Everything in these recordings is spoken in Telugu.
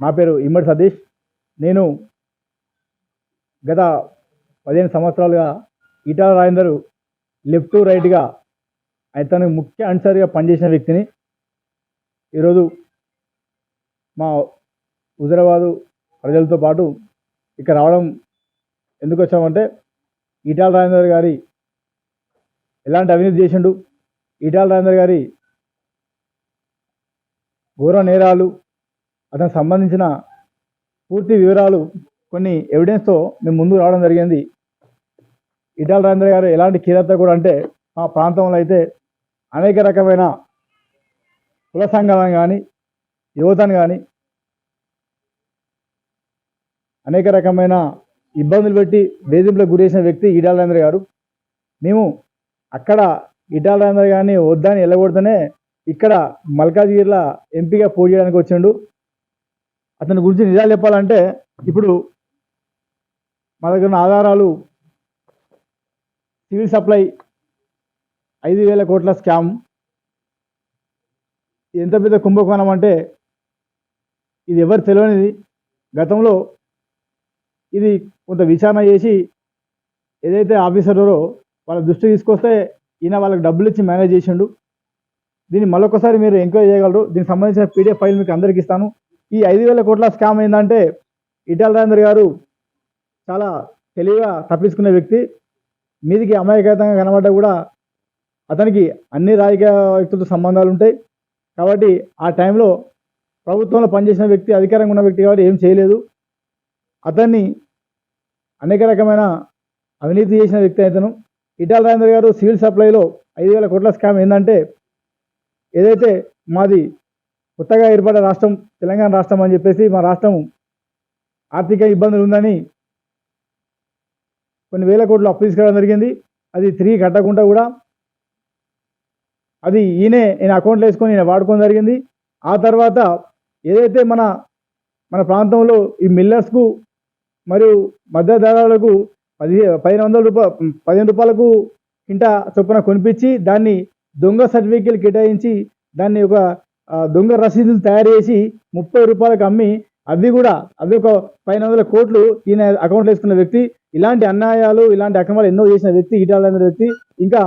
నా పేరు ఇమ్మడి సతీష్. నేను గత పదిహేను సంవత్సరాలుగా ఇటాల రాజేందర్ లెఫ్ట్ రైట్గా అతను ముఖ్య అన్సర్గా పనిచేసిన వ్యక్తిని. ఈరోజు మా హుజరాబాదు ప్రజలతో పాటు ఇక్కడ రావడం ఎందుకు వచ్చామంటే ఈటాల రాజేందర్ గారి ఎలాంటి అవినీతి చేసిండు ఈటాల రాజేందర్ గారి ఘోర నేరాలు అతనికి సంబంధించిన పూర్తి వివరాలు కొన్ని ఎవిడెన్స్తో మేము ముందు రావడం జరిగింది. ఇటాల రాజేంద్ర గారు ఎలాంటి కీలత కూడా అంటే మా ప్రాంతంలో అయితే అనేక రకమైన కుల సంఘాలను కానీ యువతను కానీ అనేక రకమైన ఇబ్బందులు పెట్టి బేదింపులకు గురేసిన వ్యక్తి ఈటాల రాజేంద్ర గారు. మేము అక్కడ ఈటాల రాజేంద్ర గారిని వద్దని వెళ్ళగొడితేనే ఇక్కడ మల్కాజ్గిరిలో ఎంపీగా పోటీ చేయడానికి వచ్చిండు. అతని గురించి నిజాలు చెప్పాలంటే ఇప్పుడు మా దగ్గర ఉన్న ఆధారాలు సివిల్ సప్లై ఐదు వేల కోట్ల స్కామ్. ఎంత పెద్ద కుంభకోణం అంటే ఇది ఎవరు తెలియనిది. గతంలో ఇది కొంత విచారణ చేసి ఏదైతే ఆఫీసరో వాళ్ళ దృష్టి తీసుకొస్తే ఈయన వాళ్ళకి డబ్బులు ఇచ్చి మేనేజ్ చేసిండు. దీన్ని మరొకసారి మీరు ఎంక్వైరీ చేయగలరు. దీనికి సంబంధించిన పీడిఎఫ్ ఫైల్ మీకు అందరికి ఇస్తాను. ఈ ఐదు వేల కోట్ల స్కామ్ ఏంటంటే ఇటాల రాజేంద్ర గారు చాలా తెలివిగా తప్పించుకునే వ్యక్తి. మీదికి అమాయకతంగా కనబడ్డా కూడా అతనికి అన్ని రాజకీయ వ్యక్తులతో సంబంధాలు ఉంటాయి. కాబట్టి ఆ టైంలో ప్రభుత్వంలో పనిచేసిన వ్యక్తి అధికారంగా ఉన్న వ్యక్తి కాబట్టి ఏం చేయలేదు. అతన్ని అనేక రకమైన అవినీతి చేసిన వ్యక్తి అతను ఇటాల రాజేంద్ర గారు సివిల్ సప్లైలో ఐదు వేల కోట్ల స్కామ్ ఏంటంటే ఏదైతే మాది కొత్తగా ఏర్పడ్డ రాష్ట్రం తెలంగాణ రాష్ట్రం అని చెప్పేసి మా రాష్ట్రం ఆర్థిక ఇబ్బందులు ఉందని కొన్ని వేల కోట్లు అప్పు తీసుకురావడం జరిగింది. అది తిరిగి కట్టకుండా కూడా అది ఈయనే నేను అకౌంట్లో వేసుకొని నేను వాడుకోవడం జరిగింది. ఆ తర్వాత ఏదైతే మన మన ప్రాంతంలో ఈ మిల్లర్స్కు మరియు మధ్యధరాలకు పది పదిహేను వందల రూపాయ పదిహేను రూపాయలకు ఇంట చొప్పున కొనిపించి దాన్ని దొంగ సర్టిఫికేట్లు కేటాయించి దాన్ని ఒక దొంగ రసీదులు తయారు చేసి ముప్పై రూపాయలకు అమ్మి అవి కూడా అవి ఒక పైన వందల కోట్లు ఈయన అకౌంట్లో వేసుకున్న వ్యక్తి ఇలాంటి అన్యాయాలు ఇలాంటి అక్రమాలు ఎన్నో చేసిన వ్యక్తి ఈటాల రాజేంద్ర వ్యక్తి ఇంకా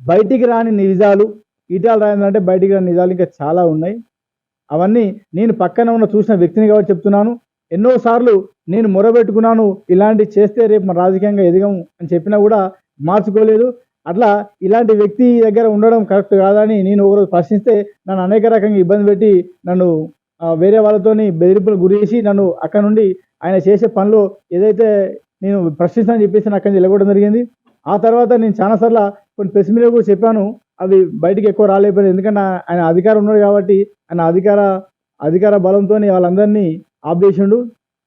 బయటికి రాని నిజాలు ఈటాల రాజేంద్ర అంటే బయటికి రాని నిజాలు ఇంకా చాలా ఉన్నాయి. అవన్నీ నేను పక్కన ఉన్న చూసిన వ్యక్తిని కాబట్టి చెప్తున్నాను. ఎన్నోసార్లు నేను మొరబెట్టుకున్నాను ఇలాంటి చేస్తే రేపు మన రాజకీయంగా ఎదగము అని చెప్పినా కూడా మార్చుకోలేదు. అట్లా ఇలాంటి వ్యక్తి దగ్గర ఉండడం కరెక్ట్ కాదని నేను ఒకరోజు ప్రశ్నిస్తే నన్ను అనేక రకంగా ఇబ్బంది పెట్టి నన్ను వేరే వాళ్ళతోని బెదిరింపులు గురేసి నన్ను అక్కడ నుండి ఆయన చేసే పనిలో ఏదైతే నేను ప్రశ్నిస్తానని చెప్పేసి నాకు అక్కడి నుంచి వెళ్ళగొట్టడం జరిగింది. ఆ తర్వాత నేను చాలాసార్లు కొన్ని ప్రెస్ మీడియా కూడా చెప్పాను అవి బయటికి ఎక్కువ రాలేకపోయింది ఎందుకంటే ఆయన అధికారం ఉన్నాడు కాబట్టి ఆయన అధికార అధికార బలంతో వాళ్ళందరినీ ఆపేసిండు.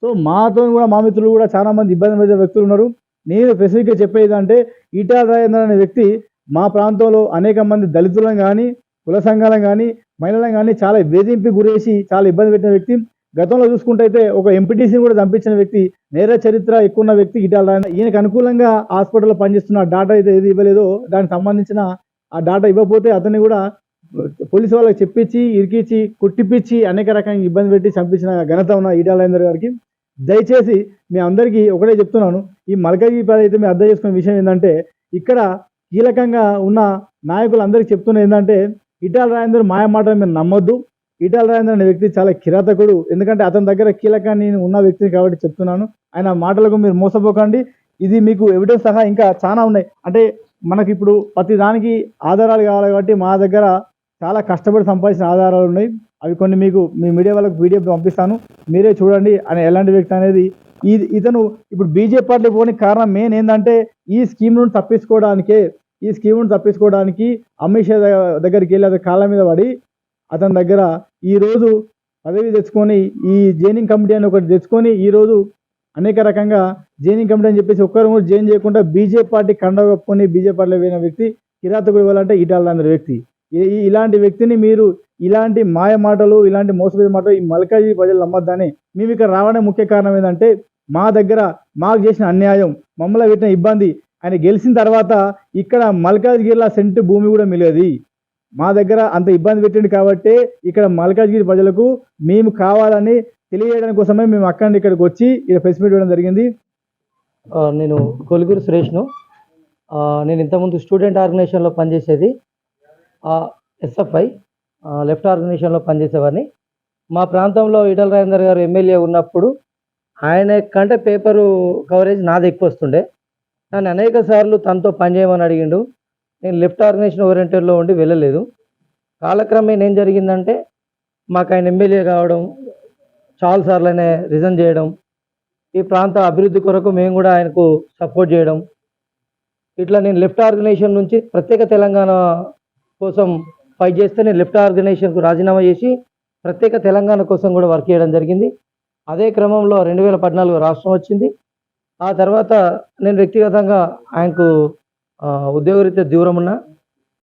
సో మాతో కూడా మా మిత్రులు కూడా చాలా మంది ఇబ్బంది పడే వ్యక్తులు ఉన్నారు. నేను స్పెసిఫిక్గా చెప్పేది అంటే ఈటా రాజేంద్ర అనే వ్యక్తి మా ప్రాంతంలో అనేక మంది దళితులను కానీ కుల సంఘాలను కానీ మహిళలను కానీ చాలా వేధింపు గురేసి చాలా ఇబ్బంది పెట్టిన వ్యక్తి. గతంలో చూసుకుంటే ఒక ఎంపీటీసీని కూడా చంపించిన వ్యక్తి నేర చరిత్ర ఎక్కువ ఉన్న వ్యక్తి ఇటాల రాజేంద్ర. ఈయనకు అనుకూలంగా హాస్పిటల్లో పనిచేస్తున్న డాటా అయితే ఏది ఇవ్వలేదో దానికి సంబంధించిన ఆ డాటా ఇవ్వకపోతే అతన్ని కూడా పోలీసు వాళ్ళకి చెప్పించి ఇరికిచ్చి కుట్టిపించి అనేక రకంగా ఇబ్బంది పెట్టి చంపించిన ఘనత ఉన్న ఈటాల రాజేంద్ర గారికి. దయచేసి మీ అందరికీ ఒకటే చెప్తున్నాను ఈ మల్కాజీపేట అయితే మీరు అర్థం చేసుకునే విషయం ఏంటంటే ఇక్కడ కీలకంగా ఉన్న నాయకులందరికీ చెప్తున్నది ఏంటంటే ఇటాల రాజేంద్ర మాయ మాటలు మీరు నమ్మొద్దు. ఇటాల రాజేంద్ర అనే వ్యక్తి చాలా కిరాతకుడు. ఎందుకంటే అతని దగ్గర కీలకాన్ని నేను ఉన్న వ్యక్తిని కాబట్టి చెప్తున్నాను. ఆయన మాటలకు మీరు మోసపోకండి. ఇది మీకు ఎవిడెన్స్ సహా ఇంకా చాలా ఉన్నాయి. అంటే మనకి ఇప్పుడు ప్రతి దానికి ఆధారాలు కావాలి కాబట్టి మా దగ్గర చాలా కష్టపడి సంపాదించిన ఆధారాలు ఉన్నాయి. అవి కొన్ని మీకు మీ మీడియా వాళ్ళకి పీడిఎఫ్ పంపిస్తాను. మీరే చూడండి అని ఎలాంటి వ్యక్తి అనేది ఈ ఇతను ఇప్పుడు బీజేపీ పార్టీ పోనికి కారణం మెయిన్ ఏంటంటే ఈ స్కీమ్ నుండి తప్పించుకోవడానికే ఈ స్కీమ్ నుండి తప్పించుకోవడానికి అమిత్ షా దగ్గరికి వెళ్ళి అతని కాళ్ళ మీద పడి అతని దగ్గర ఈ రోజు పదవి తెచ్చుకొని ఈ జైనింగ్ కమిటీ అని ఒకటి తెచ్చుకొని ఈ రోజు అనేక రకంగా జైనింగ్ కమిటీ అని చెప్పేసి ఒక్కరు కూడా జైన్ చేయకుండా బీజేపీ పార్టీ కండ కప్పుకొని బీజేపీ పార్టీలో పోయిన వ్యక్తి కిరాతకుడు ఇవ్వాలంటే ఈటాల వ్యక్తి. ఇలాంటి వ్యక్తిని మీరు ఇలాంటి మాయ మాటలు ఇలాంటి మోసపోయే మాటలు ఈ మల్కాజీ ప్రజలు నమ్మద్దని మేము ఇక్కడ రావడం ముఖ్య కారణం ఏంటంటే మా దగ్గర మాకు చేసిన అన్యాయం మమ్మల్ని పెట్టిన ఇబ్బంది. ఆయన గెలిచిన తర్వాత ఇక్కడ మల్కాజ్గిరిలో సెంటు భూమి కూడా మిగలది. మా దగ్గర అంత ఇబ్బంది పెట్టింది కాబట్టి ఇక్కడ మల్కాజ్గిరి ప్రజలకు మేము కావాలని తెలియజేయడం కోసమే మేము అక్కడి ఇక్కడికి వచ్చి ఇక్కడ ప్రెస్ మీట్ ఇవ్వడం జరిగింది. నేను కొలుగురు సురేష్ను. నేను ఇంతకుముందు స్టూడెంట్ ఆర్గనైజేషన్లో పనిచేసేది ఎస్ఎఫ్ఐ లెఫ్ట్ ఆర్గనైజేషన్లో పనిచేసేవాడిని. మా ప్రాంతంలో ఈటల రాజేందర్ గారు ఎమ్మెల్యే ఉన్నప్పుడు ఆయన కంటే పేపరు కవరేజ్ నాది ఎక్కువ వస్తుండే. నన్ను అనేక సార్లు తనతో పనిచేయమని అడిగిండు. నేను లెఫ్ట్ ఆర్గనైజేషన్ ఓరియంటెడ్లో ఉండి వెళ్ళలేదు. కాలక్రమేణ ఏం జరిగిందంటే మాకు ఆయన ఎమ్మెల్యే కావడం చాలాసార్లు ఆయన రిజైన్ చేయడం ఈ ప్రాంత అభివృద్ధి కొరకు మేము కూడా ఆయనకు సపోర్ట్ చేయడం. ఇట్లా నేను లెఫ్ట్ ఆర్గనైజేషన్ నుంచి ప్రత్యేక తెలంగాణ కోసం ఫైట్ చేస్తే నేను లెఫ్ట్ ఆర్గనైజేషన్కు రాజీనామా చేసి ప్రత్యేక తెలంగాణ కోసం కూడా వర్క్ చేయడం జరిగింది. అదే క్రమంలో రెండు వేల పద్నాలుగు రాష్ట్రం వచ్చింది. ఆ తర్వాత నేను వ్యక్తిగతంగా ఆయనకు ఉద్యోగరీత్యా దూరం ఉన్నా.